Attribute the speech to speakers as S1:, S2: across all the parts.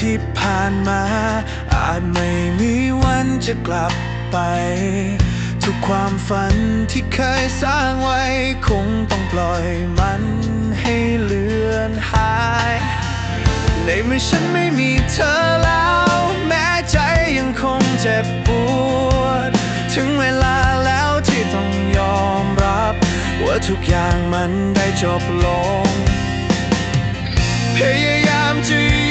S1: ที่ผ่านมา อาจไม่มีวันจะกลับไป ทุกความฝันที่เคยสร้างไว้ คงต้องปล่อยมันให้เลือนหาย ในเมื่อฉันไม่มีเธอแล้ว แม้ใจยังคงเจ็บปวด ถึงเวลาแล้วที่ต้องยอมรับ ว่าทุกอย่างมันได้จบลง พยายามจะ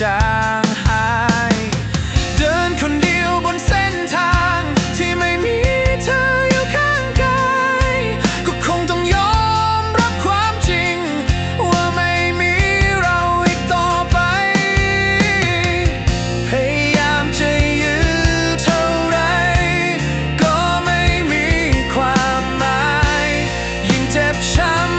S1: จางหาย เดินคนเดียวบนเส้นทาง ที่ไม่มีเธออยู่ข้างกาย ก็คงต้องยอมรับความจริง ว่าไม่มีเราอีกต่อไป พยายามจะยื้อเท่าไร ก็ไม่มีความหมาย ยิ่งเจ็บช้ำ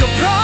S1: ฉัน